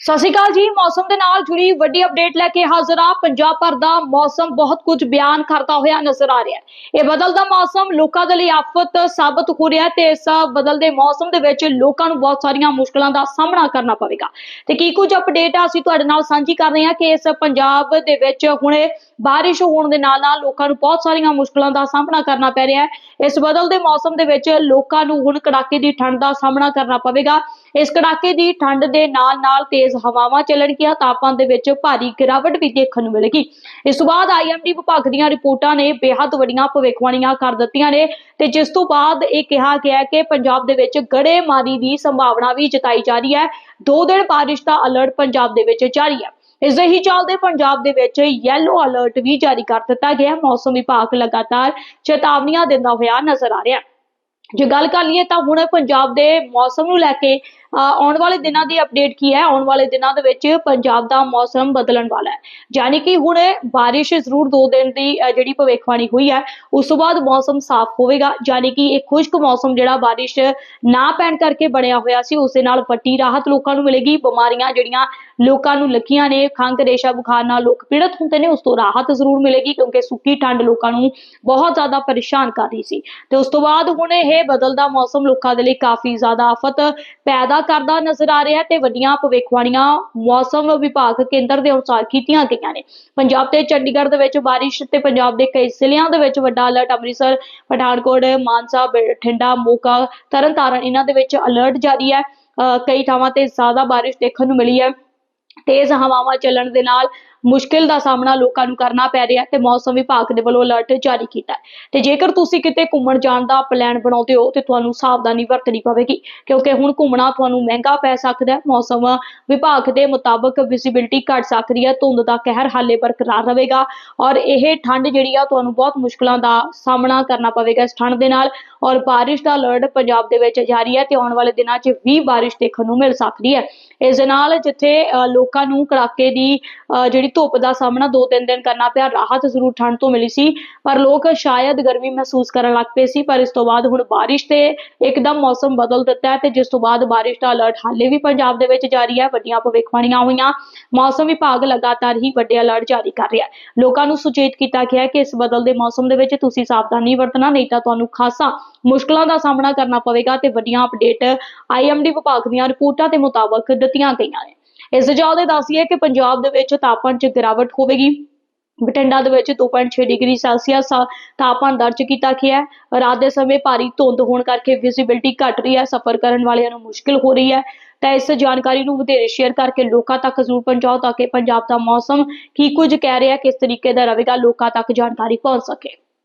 ਸਤਿ ਸ਼੍ਰੀ ਅਕਾਲ ਜੀ। ਮੌਸਮ ਦੇ ਨਾਲ ਜੁੜੀ ਵੱਡੀ ਅਪਡੇਟ ਲੈ ਕੇ ਹਾਜ਼ਰ ਆ ਪੰਜਾਬ ਭਰ ਦਾ ਮੌਸਮ ਬਹੁਤ ਕੁਝ ਬਿਆਨ ਕਰਦਾ ਹੋਇਆ ਨਜ਼ਰ ਆ ਰਿਹਾ ਹੈ। ਇਹ ਬਦਲਦਾ ਮੌਸਮ ਲੋਕਾਂ ਦੇ ਲਈ ਆਫਤ ਸਾਬਤ ਹੋ ਰਿਹਾ ਤੇ ਇਸ ਬਦਲਦੇ ਮੌਸਮ ਦੇ ਵਿੱਚ ਲੋਕਾਂ ਨੂੰ ਬਹੁਤ ਸਾਰੀਆਂ ਮੁਸ਼ਕਲਾਂ ਦਾ ਸਾਹਮਣਾ ਕਰਨਾ ਪਵੇਗਾ। ਤੇ ਕੀ ਕੁਝ ਅਪਡੇਟ ਆ ਅਸੀਂ ਤੁਹਾਡੇ ਨਾਲ ਸਾਂਝੀ ਕਰ ਰਹੇ ਹਾਂ ਕਿ ਇਸ ਪੰਜਾਬ ਦੇ ਵਿੱਚ ਹੁਣੇ ਬਾਰਿਸ਼ ਹੋਣ ਦੇ ਨਾਲ ਨਾਲ ਲੋਕਾਂ ਨੂੰ ਬਹੁਤ ਸਾਰੀਆਂ ਮੁਸ਼ਕਲਾਂ ਦਾ ਸਾਹਮਣਾ ਕਰਨਾ ਪੈ ਰਿਹਾ ਹੈ। ਇਸ ਬਦਲਦੇ ਮੌਸਮ ਦੇ ਵਿੱਚ ਲੋਕਾਂ ਨੂੰ ਹੁਣ ਕੜਾਕੇ ਦੀ ਠੰਡ ਦਾ ਸਾਹਮਣਾ ਕਰਨਾ ਪਵੇਗਾ। ਇਸ ਕੜਾਕੇ ਦੀ ਠੰਡ ਦੇ ਨਾਲ ਨਾਲ ਤੇਜ਼ ਹਵਾਵਾਂ ਚੱਲਣਗੀਆਂ ਤਾਪਮਾਨ ਦੇ ਵਿੱਚ ਭਾਰੀ ਗਿਰਾਵਟ ਵੀ ਦੇਖਣ ਨੂੰ ਮਿਲੇਗੀ। ਇਸ ਤੋਂ ਬਾਅਦ ਆਈਐਮਡੀ ਵਿਭਾਗ ਦੀਆਂ ਰਿਪੋਰਟਾਂ ਨੇ ਬੇहद ਵੱਡੀਆਂ ਭਵਿੱਖਬਾਣੀਆਂ ਕਰ ਦਿੱਤੀਆਂ ਨੇ ਤੇ ਜਿਸ ਤੋਂ ਬਾਅਦ ਇਹ ਕਿਹਾ ਗਿਆ ਕਿ ਪੰਜਾਬ ਦੇ ਵਿੱਚ ਗੜੇਮਾਰੀ ਦੀ ਸੰਭਾਵਨਾ ਵੀ ਜਤਾਈ ਜਾ ਰਹੀ ਹੈ। ਦੋ ਦਿਨ ਬਾਰਿਸ਼ ਦਾ ਅਲਰਟ ਪੰਜਾਬ ਦੇ ਵਿੱਚ ਜਾਰੀ ਹੈ। ਇਸ ਦੇ ਹੀ ਚੱਲਦੇ ਪੰਜਾਬ ਦੇ ਵਿੱਚ ਯੈਲੋ ਅਲਰਟ ਵੀ ਜਾਰੀ ਕਰ ਦਿੱਤਾ ਗਿਆ। ਮੌਸਮ ਵਿਭਾਗ ਲਗਾਤਾਰ ਚੇਤਾਵਨੀਆਂ ਦਿੰਦਾ ਹੋਇਆ ਨਜ਼ਰ ਆ ਰਿਹਾ ਜੇ ਗੱਲ ਕਰ ਲਈਏ ਤਾਂ ਹੁਣ ਪੰਜਾਬ ਦੇ ਮੌਸਮ ਨੂੰ ਲੈ ਕੇ ਆਉਣ ਵਾਲੇ ਦਿਨਾਂ ਦੀ ਅਪਡੇਟ ਕੀ ਹੈ? ਆਉਣ ਵਾਲੇ ਦਿਨਾਂ ਦੇ ਵਿੱਚ ਪੰਜਾਬ ਦਾ ਮੌਸਮ ਬਦਲਣ ਵਾਲਾ ਹੈ। ਯਾਨੀ ਕਿ ਹੁਣ ਬਾਰਿਸ਼ ਜ਼ਰੂਰ ਦੋ ਦਿਨ ਦੀ ਜਿਹੜੀ ਭਵਿੱਖਬਾਣੀ ਹੋਈ ਹੈ, ਉਸ ਤੋਂ ਬਾਅਦ ਮੌਸਮ ਸਾਫ਼ ਹੋਵੇਗਾ। ਯਾਨੀ ਕਿ ਇਹ ਖੁਸ਼ਕ ਮੌਸਮ ਜਿਹੜਾ ਬਾਰਿਸ਼ ਨਾ ਪੈਣ ਕਰਕੇ ਬਣਿਆ ਹੋਇਆ ਸੀ, ਉਸ ਦੇ ਨਾਲ ਵੱਡੀ ਰਾਹਤ ਲੋਕਾਂ ਨੂੰ ਮਿਲੇਗੀ। ਬਿਮਾਰੀਆਂ ਜਿਹੜੀਆਂ ਲੋਕਾਂ ਨੂੰ ਲੱਗੀਆਂ ਨੇ, ਖੰਘ, ਰੇਸ਼ਾ ਬੁਖਾਰ ਨਾਲ ਲੋਕ ਪੀੜਤ ਹੁੰਦੇ ਨੇ, ਉਸ ਤੋਂ ਰਾਹਤ ਜ਼ਰੂਰ ਮਿਲੇਗੀ ਕਿਉਂਕਿ ਸੁੱਕੀ ਠੰਡ ਲੋਕਾਂ ਨੂੰ ਬਹੁਤ ਜ਼ਿਆਦਾ ਪਰੇਸ਼ਾਨ ਕਰ ਰਹੀ ਸੀ। ਤੇ ਉਸ ਤੋਂ ਬਾਅਦ ਹੁਣ ਇਹ ਬਦਲਦਾ ਮੌਸਮ ਲੋਕਾਂ ਦੇ ਲਈ ਕਾਫੀ ਜ਼ਿਆਦਾ ਆਫਤ ਪੈਦਾ ਕਰਦਾ ਨਜ਼ਰ ਆ ਰਿਹਾ ਤੇ ਵੱਡੀਆਂ ਭਵਿੱਖਬਾਣੀਆਂ ਮੌਸਮ ਵਿਭਾਗ ਕੇਂਦਰ ਦੇ ਅਨੁਸਾਰ ਕੀਤੀਆਂ ਗਈਆਂ ਨੇ। ਪੰਜਾਬ ਤੇ ਚੰਡੀਗੜ੍ਹ ਦੇ ਵਿੱਚ ਬਾਰਿਸ਼ ਤੇ ਪੰਜਾਬ ਦੇ ਕਈ ਜ਼ਿਲ੍ਹਿਆਂ ਦੇ ਵਿੱਚ ਵੱਡਾ ਅਲਰਟ ਅੰਮ੍ਰਿਤਸਰ, ਪਠਾਨਕੋਟ, ਮਾਨਸਾ, ਬਠਿੰਡਾ, ਮੋਗਾ, ਤਰਨਤਾਰਨ, ਇਹਨਾਂ ਦੇ ਵਿੱਚ ਅਲਰਟ ਜਾਰੀ ਹੈ। ਅਹ ਕਈ ਥਾਵਾਂ ਤੇ ਜ਼ਿਆਦਾ ਬਾਰਿਸ਼ ਦੇਖਣ ਨੂੰ ਮਿਲੀ ਹੈ। ਤੇਜ਼ ਹਵਾਵਾਂ ਚੱਲਣ ਦੇ ਨਾਲ ਮੁਸ਼ਕਿਲ ਦਾ ਸਾਹਮਣਾ ਲੋਕਾਂ ਨੂੰ ਕਰਨਾ ਪੈ ਰਿਹਾ ਤੇ ਮੌਸਮ ਵਿਭਾਗ ਦੇ ਵੱਲੋਂ ਅਲਰਟ ਜਾਰੀ ਕੀਤਾ ਹੈ। ਤੇ ਜੇਕਰ ਤੁਸੀਂ ਕਿਤੇ ਘੁੰਮਣ ਜਾਣ ਦਾ ਪਲਾਨ ਬਣਾਉਂਦੇ ਹੋ ਤੇ ਤੁਹਾਨੂੰ ਸਾਵਧਾਨੀ ਵਰਤਣੀ ਪਵੇਗੀ ਕਿਉਂਕਿ ਹੁਣ ਘੁੰਮਣਾ ਤੁਹਾਨੂੰ ਮਹਿੰਗਾ ਪੈ ਸਕਦਾ ਹੈ ਮੌਸਮ ਵਿਭਾਗ ਦੇ ਮੁਤਾਬਕ ਵਿਜ਼ਿਬਿਲਟੀ ਘਟ ਸਕਦੀ ਹੈ ਧੁੰਦ ਦਾ ਕਹਿਰ ਹਾਲੇ ਬਰਕਰਾਰ ਰਹੇਗਾ ਔਰ ਇਹ ਠੰਡ ਜਿਹੜੀ ਆ ਤੁਹਾਨੂੰ ਬਹੁਤ ਮੁਸ਼ਕਲਾਂ ਦਾ ਸਾਹਮਣਾ ਕਰਨਾ ਪਵੇਗਾ ਇਸ ਠੰਡ ਦੇ ਨਾਲ ਔਰ ਬਾਰਿਸ਼ ਦਾ ਅਲਰਟ ਪੰਜਾਬ ਦੇ ਵਿੱਚ ਜਾਰੀ ਹੈ ਤੇ ਆਉਣ ਵਾਲੇ ਦਿਨਾਂ 'ਚ ਵੀ ਬਾਰਿਸ਼ ਦੇਖਣ ਨੂੰ ਮਿਲ ਸਕਦੀ ਹੈ। ਇਸ ਦੇ ਨਾਲ ਜਿੱਥੇ ਅ, ਲੋਕਾਂ ਨੂੰ ਕੜਾਕੇ ਦੀ ਜਿਹੜੀ ਜਿਹੜੀ ਧੁੱਪ ਦਾ ਸਾਹਮਣਾ ਦੋ ਤਿੰਨ ਦਿਨ ਕਰਨਾ ਪਿਆ, ਰਾਹਤ ਜ਼ਰੂਰ ਠੰਡ ਤੋਂ ਮਿਲੀ ਸੀ, ਪਰ ਲੋਕ ਸ਼ਾਇਦ ਗਰਮੀ ਮਹਿਸੂਸ ਕਰਨ ਲੱਗ ਪਏ ਸੀ, ਪਰ ਇਸ ਤੋਂ ਬਾਅਦ ਹੁਣ ਬਾਰਿਸ਼ ਤੇ ਇੱਕਦਮ ਮੌਸਮ ਬਦਲ ਦਿੱਤਾ ਹੈ ਤੇ ਜਿਸ ਤੋਂ ਬਾਅਦ ਬਾਰਿਸ਼ ਦਾ ਅਲਰਟ ਹਾਲੇ ਵੀ ਪੰਜਾਬ ਦੇ ਵਿੱਚ ਜਾਰੀ ਹੈ, ਵੱਡੀਆਂ ਭਵਿੱਖਬਾਣੀਆਂ ਹੋਈਆਂ, ਮੌਸਮ ਵਿਭਾਗ ਲਗਾਤਾਰ ਹੀ ਵੱਡੇ ਅਲਰਟ ਜਾਰੀ ਕਰ ਰਿਹਾ ਹੈ। ਲੋਕਾਂ ਨੂੰ ਸੁਚੇਤ ਕੀਤਾ ਗਿਆ ਹੈ ਕਿ ਇਸ ਬਦਲਦੇ ਮੌਸਮ ਦੇ ਵਿੱਚ ਤੁਸੀਂ ਸਾਵਧਾਨੀ ਵਰਤਣਾ, ਨਹੀਂ ਤਾਂ ਤੁਹਾਨੂੰ ਖਾਸਾ ਮੁਸ਼ਕਲਾਂ ਦਾ ਸਾਹਮਣਾ ਕਰਨਾ ਪਵੇਗਾ ਤੇ ਵੱਡੀਆਂ ਅਪਡੇਟ ਆਈਐਮਡੀ ਵਿਭਾਗ ਦੀਆਂ ਰਿਪੋਰਟਾਂ ਦੇ ਮੁਤਾਬਕ ਦਿੱਤੀਆਂ ਗਈਆਂ ਨੇ। ਇਸ ਦੇ ਚੱਲਦੇ ਦੱਸੀਏ ਕਿ ਪੰਜਾਬ ਦੇ ਵਿੱਚ ਤਾਪਮਾਨ 'ਚ ਗਿਰਾਵਟ ਹੋਵੇਗੀ। ਬਠਿੰਡਾ ਦੇ ਵਿੱਚ 2.6 ਡਿਗਰੀ ਸੈਲਸੀਅਸ ਤਾਪਮਾਨ ਦਰਜ ਕੀਤਾ ਗਿਆ ਹੈ। ਰਾਤ ਦੇ ਸਮੇਂ ਭਾਰੀ ਧੁੰਦ ਹੋਣ ਕਰਕੇ ਵਿਜ਼ਿਬਿਲਟੀ ਘਟ ਰਹੀ ਹੈ। ਸਫ਼ਰ ਕਰਨ ਵਾਲਿਆਂ ਨੂੰ ਮੁਸ਼ਕਿਲ ਹੋ ਰਹੀ ਹੈ। ਤਾਂ ਇਸ ਜਾਣਕਾਰੀ ਨੂੰ ਵਧੇਰੇ ਸ਼ੇਅਰ ਕਰਕੇ ਲੋਕਾਂ ਤੱਕ ਜ਼ਰੂਰ ਪਹੁੰਚਾਓ ਤਾਂ ਕਿ ਪੰਜਾਬ ਦਾ ਮੌਸਮ ਕੀ ਕੁਝ ਕਹਿ ਰਿਹਾ ਕਿਸ ਤਰੀਕੇ ਦਾ ਰਹੇਗਾ, ਲੋਕਾਂ ਤੱਕ ਜਾਣਕਾਰੀ ਪਹੁੰਚ ਸਕੇ।